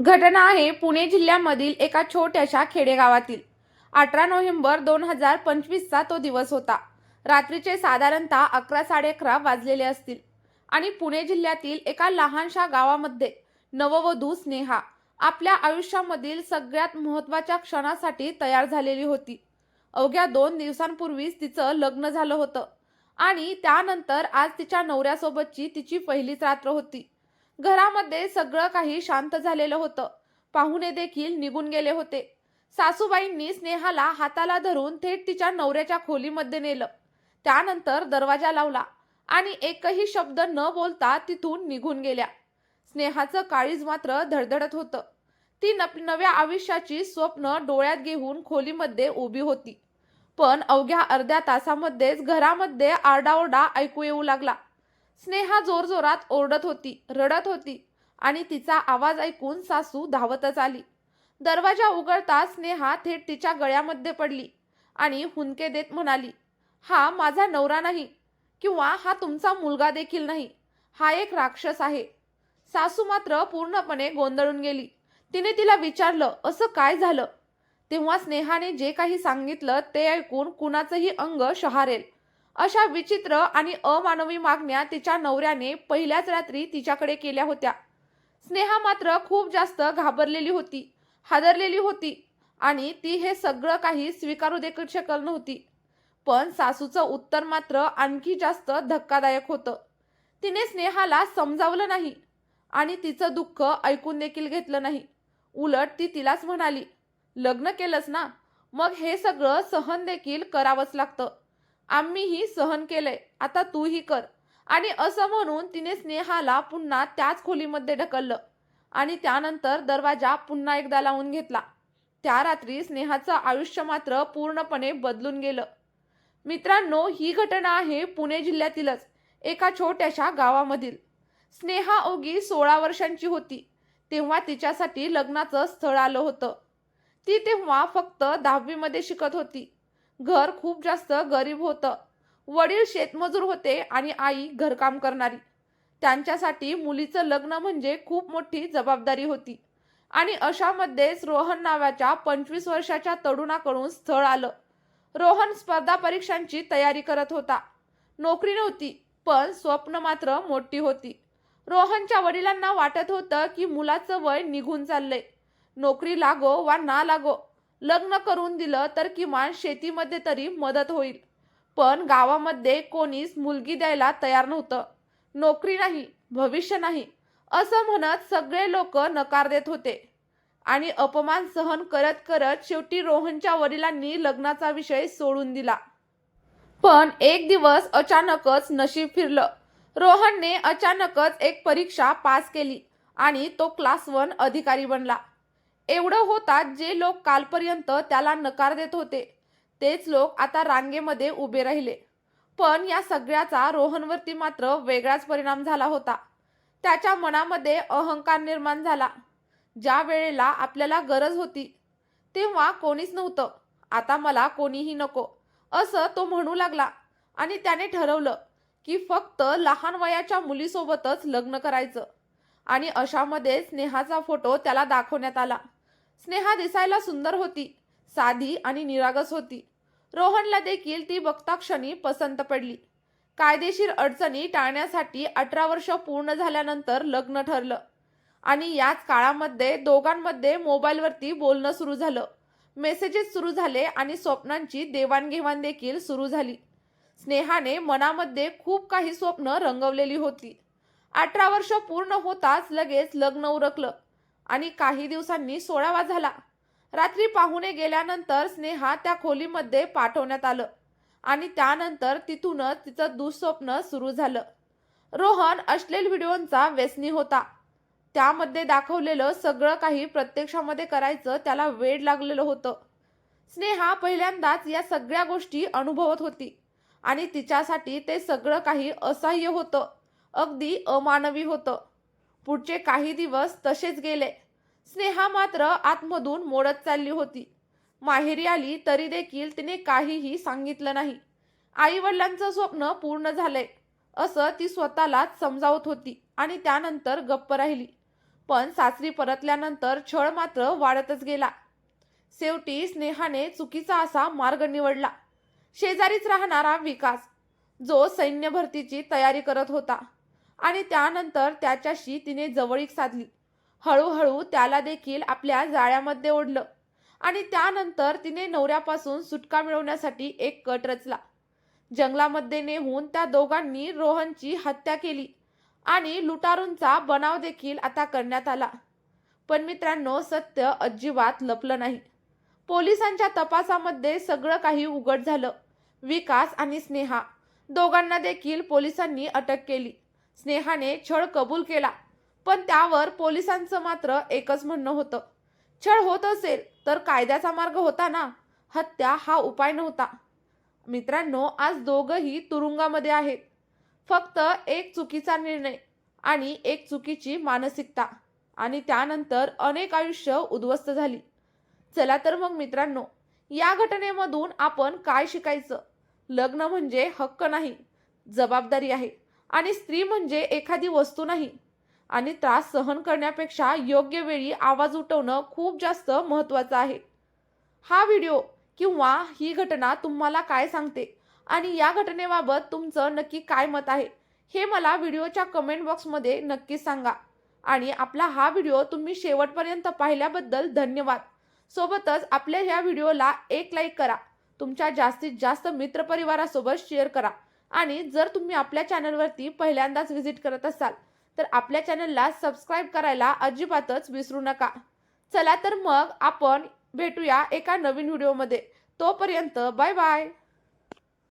घटना आहे पुणे जिल्ह्यामधील एका छोट्याशा खेडेगावातील. अठरा नोव्हेंबर दोन हजार पंचवीसचा तो दिवस होता. रात्रीचे साधारणतः अकरा साडे अकरा वाजलेले असतील. आणि पुणे जिल्ह्यातील एका लहानशा गावामध्ये नववधू स्नेहा आपल्या आयुष्यामधील सगळ्यात महत्त्वाच्या क्षणासाठी तयार झालेली होती. अवघ्या दोन दिवसांपूर्वीच तिचं लग्न झालं होतं. आणि त्यानंतर आज तिच्या नवऱ्यासोबतची तिची पहिलीच रात्र होती. घरामध्ये सगळं काही शांत झालेलं होतं. पाहुणे देखील निघून गेले होते. सासूबाईंनी स्नेहाला हाताला धरून थेट तिच्या नवऱ्याच्या खोलीमध्ये नेलं. त्यानंतर दरवाजा लावला आणि एकही शब्द न बोलता तिथून निघून गेल्या. स्नेहाचं काळीज मात्र धडधडत होतं. ती नप नव्या आयुष्याची स्वप्न डोळ्यात घेऊन खोलीमध्ये उभी होती. पण अवघ्या अर्ध्या तासामध्येच घरामध्ये आरडाओरडा ऐकू येऊ लागला. स्नेहा जोरजोरात ओरडत होती रडत होती आणि तिचा आवाज ऐकून सासू धावतच आली. दरवाजा उघडता स्नेहा थेट तिच्या गळ्यामध्ये पडली आणि हुंदके देत म्हणाली हा माझा नवरा नाही किंवा हा तुमचा मुलगा देखील नाही. हा एक राक्षस आहे. सासू मात्र पूर्णपणे गोंधळून गेली. तिने तिला विचारलं असं काय झालं? तेव्हा स्नेहाने जे काही सांगितलं ते ऐकून कुणाचंही अंग शहारेल. अशा विचित्र आणि अमानवी मागण्या तिच्या नवऱ्याने पहिल्याच रात्री तिच्याकडे केल्या होत्या. स्नेहा मात्र खूप जास्त घाबरलेली होती हादरलेली होती आणि ती हे सगळं काही स्वीकारू देखील शकल नव्हती. पण सासूचं उत्तर मात्र आणखी जास्त धक्कादायक होतं. तिने स्नेहाला समजावलं नाही आणि तिचं दुःख ऐकून देखील घेतलं नाही. उलट ती तिलाच म्हणाली लग्न केलंस ना? मग हे सगळं सहन देखील करावंच लागतं. आम्हीही सहन केलंय. आता तूही कर. आणि असं म्हणून तिने स्नेहाला पुन्हा त्याच खोलीमध्ये ढकललं. आणि त्यानंतर दरवाजा पुन्हा एकदा लावून घेतला. त्या रात्री स्नेहाचं आयुष्य मात्र पूर्णपणे बदलून गेलं. मित्रांनो ही घटना आहे पुणे जिल्ह्यातीलच एका छोट्याशा गावामधील. स्नेहा ओगी सोळा वर्षांची होती. तेव्हा तिच्यासाठी लग्नाचं स्थळ आलं होतं. ती तेव्हा फक्त दहावीमध्ये शिकत होती. घर खूप जास्त गरीब होतं. वडील शेतमजूर होते आणि आई घरकाम करणारी. त्यांच्यासाठी मुलीचं लग्न म्हणजे खूप मोठी जबाबदारी होती. आणि अशामध्येच रोहन नावाच्या पंचवीस वर्षाच्या तरुणाकडून स्थळ आलं. रोहन स्पर्धा परीक्षांची तयारी करत होता. नोकरी नव्हती पण स्वप्न मात्र मोठी होती. रोहनच्या वडिलांना वाटत होतं की मुलाचं वय निघून चाललंय. नोकरी लागो वा ना लागो लग्न करून दिलं तर किमान शेतीमध्ये तरी मदत होईल. पण गावामध्ये कोणीच मुलगी द्यायला तयार नव्हतं. नोकरी नाही भविष्य नाही असं म्हणत सगळे लोक नकार देत होते. आणि अपमान सहन करत करत शेवटी रोहनच्या वडिलांनी लग्नाचा विषय सोडून दिला. पण एक दिवस अचानकच नशीब फिरलं. रोहनने अचानकच एक परीक्षा पास केली आणि तो क्लास वन अधिकारी बनला. एवढं होतात जे लोक कालपर्यंत त्याला नकार देत होते. तेच लोक आता रांगेमध्ये उभे राहिले. पण या सगळ्याचा रोहनवरती मात्र वेगळाच परिणाम झाला होता. त्याच्या मनामध्ये अहंकार निर्माण झाला. ज्या वेळेला आपल्याला गरज होती तेव्हा कोणीच नव्हतं. आता मला कोणीही नको. असं तो म्हणू लागला आणि त्याने ठरवलं की फक्त लहान वयाच्या मुलीसोबतच लग्न करायचं. आणि अशामध्ये स्नेहाचा फोटो त्याला दाखवण्यात आला. स्नेहा दिसायला सुंदर होती. साधी आणि निरागस होती. रोहनला देखील ती बघता क्षणी पसंत पडली. कायदेशीर अडचणी टाळण्यासाठी अठरा वर्ष पूर्ण झाल्यानंतर लग्न ठरलं. आणि याच काळामध्ये दोघांमध्ये मोबाईलवरती बोलणं सुरू झालं. मेसेजेस सुरू झाले आणि स्वप्नांची देवाणघेवाण देखील सुरू झाली. स्नेहाने मनामध्ये खूप काही स्वप्न रंगवलेली होती. अठरा वर्ष पूर्ण होताच लगेच लग्न उरकलं. आणि काही दिवसांनी सोळावा झाला. रात्री पाहुणे गेल्यानंतर स्नेहा त्या खोलीमध्ये पाठवण्यात आलं आणि त्यानंतर तिथूनच तिचं दुःस्वप्न सुरू झालं. रोहन अश्लील व्हिडिओंचा व्यसनी होता. त्यामध्ये दाखवलेलं सगळं काही प्रत्यक्षामध्ये करायचं त्याला वेड लागलेलं होतं. स्नेहा पहिल्यांदाच या सगळ्या गोष्टी अनुभवत होती आणि तिच्यासाठी ते सगळं काही असह्य होतं. अगदी अमानवी होतं. पुढचे काही दिवस तसेच गेले. स्नेहा मात्र आतमधून मोडत चालली होती. माहेरी आली तरी देखील तिने काहीही सांगितलं नाही. आई वडिलांचं स्वप्न पूर्ण झालंय. असं ती स्वतःलाच समजावत होती आणि त्यानंतर गप्प राहिली. पण सासरी परतल्यानंतर छळ मात्र वाढतच गेला. शेवटी स्नेहाने चुकीचा असा मार्ग निवडला. शेजारीच राहणारा विकास जो सैन्य भरतीची तयारी करत होता. आणि त्यानंतर त्याच्याशी तिने जवळीक साधली. हळूहळू त्याला देखील आपल्या जाळ्यामध्ये ओढलं. आणि त्यानंतर तिने नवऱ्यापासून सुटका मिळवण्यासाठी एक कट रचला. जंगलामध्ये नेहून त्या दोघांनी रोहनची हत्या केली आणि लुटारूंचा बनाव देखील आता करण्यात आला. पण मित्रांनो सत्य अजिबात लपलं नाही. पोलिसांच्या तपासामध्ये सगळं काही उघड झालं. विकास आणि स्नेहा दोघांना देखील पोलिसांनी अटक केली. स्नेहाने छळ कबूल केला. पण त्यावर पोलिसांचं मात्र एकच म्हणणं होतं. छळ होत असेल तर कायद्याचा मार्ग होता ना? हत्या हा उपाय नव्हता. मित्रांनो आज दोघंही तुरुंगामध्ये आहेत. फक्त एक चुकीचा निर्णय आणि एक चुकीची मानसिकता. आणि त्यानंतर अनेक आयुष्य उद्ध्वस्त झाली. चला तर मग मित्रांनो या घटनेमधून आपण काय शिकायचं? लग्न म्हणजे हक्क नाही जबाबदारी आहे. आणि स्त्री म्हणजे एखादी वस्तू नाही. आणि त्रास सहन करण्यापेक्षा योग्य वेळी आवाज उठवणं खूप जास्त महत्त्वाचं आहे. हा व्हिडिओ किंवा ही घटना तुम्हाला काय सांगते? आणि या घटनेबाबत तुमचं नक्की काय मत आहे? हे मला व्हिडिओच्या कमेंट बॉक्समध्ये नक्की सांगा. आणि आपला हा व्हिडिओ तुम्ही शेवटपर्यंत पाहिल्याबद्दल धन्यवाद. सोबतच आपल्या ह्या व्हिडिओला एक लाईक करा. तुमच्या जास्तीत जास्त मित्रपरिवारासोबत शेअर करा. आणि जर तुम्ही आपल्या चॅनलवरती पहिल्यांदाच व्हिजिट करत असाल तर आपल्या चॅनलला सबस्क्राईब करायला अजिबातच विसरू नका. चला तर मग आपण भेटूया एका नवीन व्हिडिओमध्ये तोपर्यंत बाय बाय